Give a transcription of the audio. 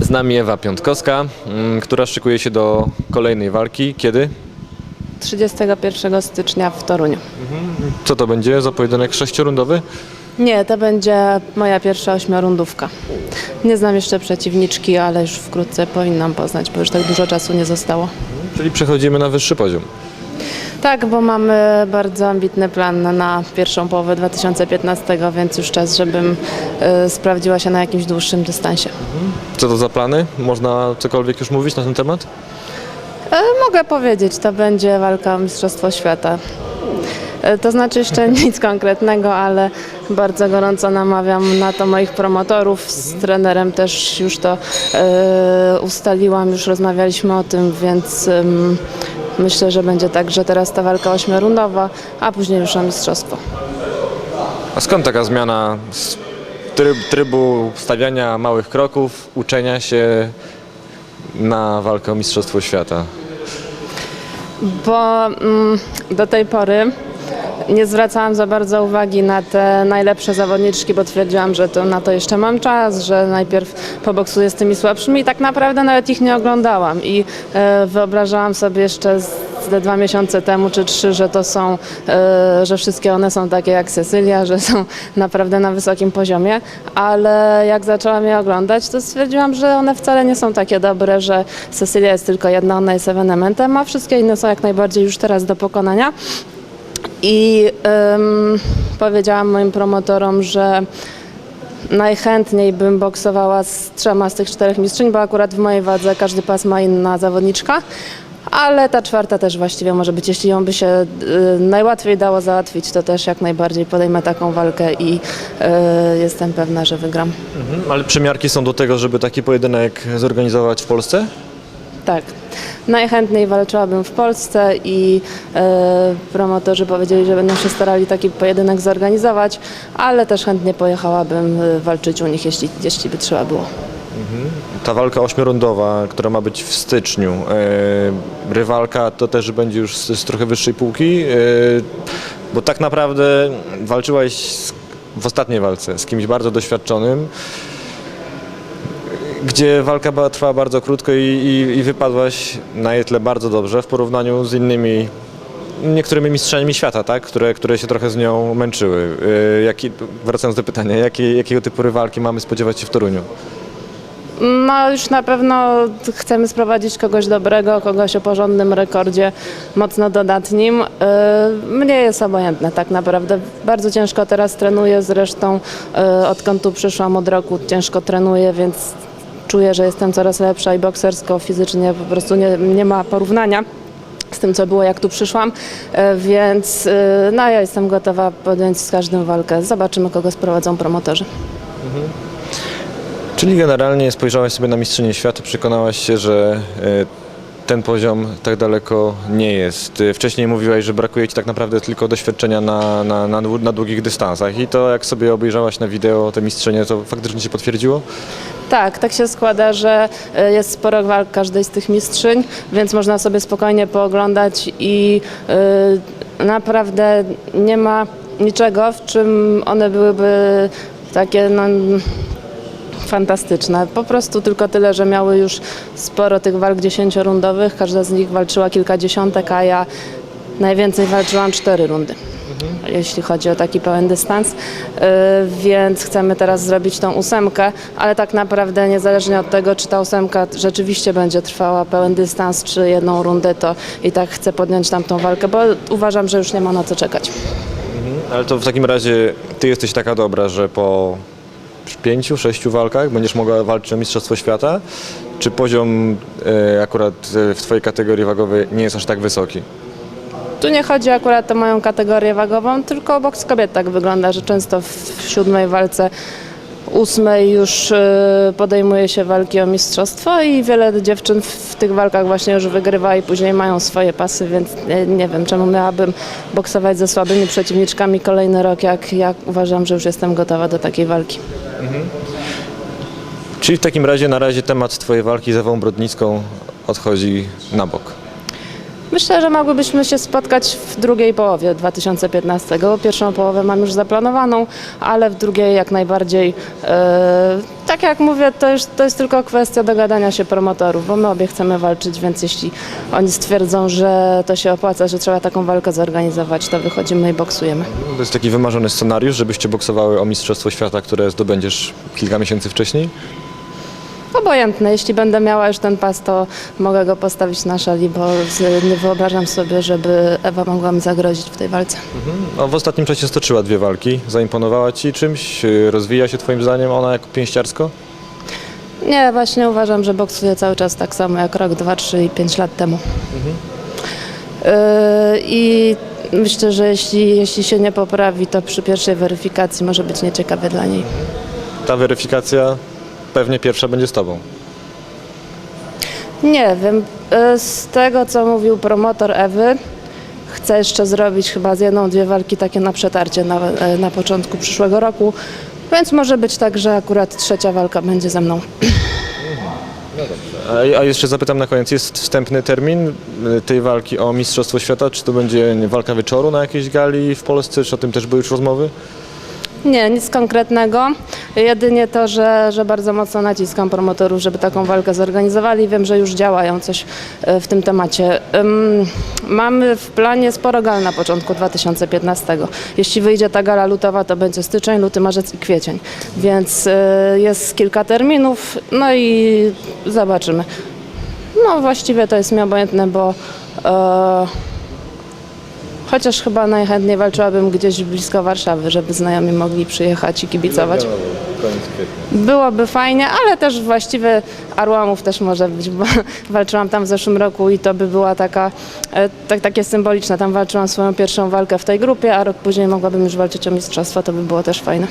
Z nami Ewa Piątkowska, mm, która szykuje się do kolejnej walki. Kiedy? 31 stycznia w Toruniu. Co to będzie za pojedynek sześciorundowy? Nie, to będzie moja pierwsza ośmiorundówka. Nie znam jeszcze przeciwniczki, ale już wkrótce powinnam poznać, bo już tak dużo czasu nie zostało. Czyli przechodzimy na wyższy poziom. Tak, bo mamy bardzo ambitny plan na pierwszą połowę 2015, więc już czas, żebym y, sprawdziła się na jakimś dłuższym dystansie. Co to za plany? Można cokolwiek już mówić na ten temat? E, mogę powiedzieć, to będzie walka o Mistrzostwo Świata. E, To znaczy jeszcze nic konkretnego, ale bardzo gorąco namawiam na to moich promotorów. Z trenerem też już to e, ustaliłam, już rozmawialiśmy o tym, więc ym, myślę, że będzie tak, że teraz ta walka ośmiorundowa, a później już o mistrzostwo. A skąd taka zmiana z tryb, trybu stawiania małych kroków, uczenia się na walkę o Mistrzostwo Świata? bo mm, do tej pory nie zwracałam za bardzo uwagi na te najlepsze zawodniczki, bo twierdziłam, że to na to jeszcze mam czas, że najpierw poboksuję z tymi słabszymi i tak naprawdę nawet ich nie oglądałam i e, wyobrażałam sobie jeszcze z te dwa miesiące temu czy trzy, że to są, e, że wszystkie one są takie jak Cecylia, że są naprawdę na wysokim poziomie, ale jak zaczęłam je oglądać, to stwierdziłam, że one wcale nie są takie dobre, że Cecylia jest tylko jedna, ona jest ewenementem, a wszystkie inne są jak najbardziej już teraz do pokonania. I powiedziałam moim promotorom, że najchętniej bym boksowała z trzema z tych czterech mistrzyń, bo akurat w mojej wadze każdy pas ma inna zawodniczka. Ale ta czwarta też właściwie może być, jeśli ją by się y, najłatwiej dało załatwić, to też jak najbardziej podejmę taką walkę i y, jestem pewna, że wygram. Mhm. Ale przymiarki są do tego, żeby taki pojedynek zorganizować w Polsce? Tak. Najchętniej walczyłabym w Polsce i e, promotorzy powiedzieli, że będą się starali taki pojedynek zorganizować, ale też chętnie pojechałabym e, walczyć u nich, jeśli, jeśli by trzeba było. Ta walka ośmiorundowa, która ma być w styczniu, e, rywalka to też będzie już z, z trochę wyższej półki, e, bo tak naprawdę walczyłaś w ostatniej walce z kimś bardzo doświadczonym, gdzie walka trwała bardzo krótko i, i, i wypadłaś na jej tle bardzo dobrze w porównaniu z innymi niektórymi mistrzami świata, tak? które, które się trochę z nią męczyły. E, jaki, wracając do pytania, jakie, jakiego typu rywalki mamy spodziewać się w Toruniu? No już na pewno chcemy sprowadzić kogoś dobrego, kogoś o porządnym rekordzie, mocno dodatnim. E, Mnie jest obojętne tak naprawdę. Bardzo ciężko teraz trenuję, zresztą e, odkąd tu przyszłam od roku ciężko trenuję, więc czuję, że jestem coraz lepsza i boksersko, fizycznie po prostu nie, nie ma porównania z tym, co było, jak tu przyszłam, E, więc e, no, ja jestem gotowa podjąć z każdym walkę. Zobaczymy, kogo sprowadzą promotorzy. Czyli generalnie spojrzałaś sobie na mistrzynię świata, przekonałaś się, że e, ten poziom tak daleko nie jest. Wcześniej mówiłaś, że brakuje Ci tak naprawdę tylko doświadczenia na, na, na, na długich dystansach i to jak sobie obejrzałaś na wideo te mistrzynie, to faktycznie się potwierdziło? Tak, tak się składa, że e, jest sporo walk każdej z tych mistrzyń, więc można sobie spokojnie pooglądać i e, naprawdę nie ma niczego, w czym one byłyby takie no, fantastyczne. Po prostu tylko tyle, że miały już sporo tych walk dziesięciorundowych, każda z nich walczyła kilkadziesiątek, a ja najwięcej walczyłam cztery rundy jeśli chodzi o taki pełen dystans, Yy, więc chcemy teraz zrobić tą ósemkę, ale tak naprawdę niezależnie od tego, czy ta ósemka rzeczywiście będzie trwała pełen dystans, czy jedną rundę, to i tak chcę podjąć tamtą walkę, bo uważam, że już nie ma na co czekać. Ale to w takim razie Ty jesteś taka dobra, że po pięciu, sześciu walkach będziesz mogła walczyć o Mistrzostwo Świata? Czy poziom e, akurat e, w Twojej kategorii wagowej nie jest aż tak wysoki? Tu nie chodzi akurat o moją kategorię wagową, tylko boks kobiet tak wygląda, że często w siódmej walce, ósmej już y, podejmuje się walki o mistrzostwo i wiele dziewczyn w, tych walkach właśnie już wygrywa i później mają swoje pasy, więc nie, wiem czemu miałabym boksować ze słabymi przeciwniczkami kolejny rok, jak, jak uważam, że już jestem gotowa do takiej walki. Czyli w takim razie na razie temat Twojej walki z Ewą Brodnicką odchodzi na bok. Myślę, że mogłybyśmy się spotkać w drugiej połowie 2015. Pierwszą połowę mam już zaplanowaną, ale w drugiej jak najbardziej. E, tak jak mówię, to, już, to jest tylko kwestia dogadania się promotorów, bo my obie chcemy walczyć, więc jeśli oni stwierdzą, że to się opłaca, że trzeba taką walkę zorganizować, to wychodzimy i boksujemy. To jest taki wymarzony scenariusz, żebyście boksowały o Mistrzostwo Świata, które zdobędziesz kilka miesięcy wcześniej? Obojętne, jeśli będę miała już ten pas, to mogę go postawić na szali, bo z, nie wyobrażam sobie, żeby Ewa mogła mi zagrozić w tej walce. No, w ostatnim czasie stoczyła dwie walki. Zaimponowała Ci czymś? Yy, Rozwija się Twoim zdaniem ona jako pięściarsko? Nie, właśnie uważam, że boksuję cały czas tak samo jak rok, dwa, trzy i pięć lat temu. Yy, I myślę, że jeśli, jeśli się nie poprawi, to przy pierwszej weryfikacji może być nieciekawe dla niej. Ta weryfikacja pewnie pierwsza będzie z Tobą. Nie wiem, yy, z tego co mówił promotor Ewy, chcę jeszcze zrobić chyba z jedną, dwie walki takie na przetarcie na, e, na początku przyszłego roku, więc może być tak, że akurat trzecia walka będzie ze mną. A, a jeszcze zapytam na koniec, jest wstępny termin y, tej walki o Mistrzostwo Świata? Czy to będzie walka wieczoru na jakiejś gali w Polsce? Czy o tym też były już rozmowy? Nie, nic konkretnego. Jedynie to, że, że bardzo mocno naciskam promotorów, żeby taką walkę zorganizowali. Wiem, że już działają coś e, w tym temacie. Mamy w planie sporo gal na początku 2015. Jeśli wyjdzie ta gala lutowa, to będzie styczeń, luty, marzec i kwiecień. Więc e, jest kilka terminów, no i zobaczymy. No właściwie to jest mi obojętne, bo e, chociaż chyba najchętniej walczyłabym gdzieś blisko Warszawy, żeby znajomi mogli przyjechać i kibicować. Byłoby fajnie, ale też właściwie Arłamów też może być, bo walczyłam tam w zeszłym roku i to by była taka, e, tak, takie symboliczne. Tam walczyłam swoją pierwszą walkę w tej grupie, a rok później mogłabym już walczyć o mistrzostwo, to by było też fajne.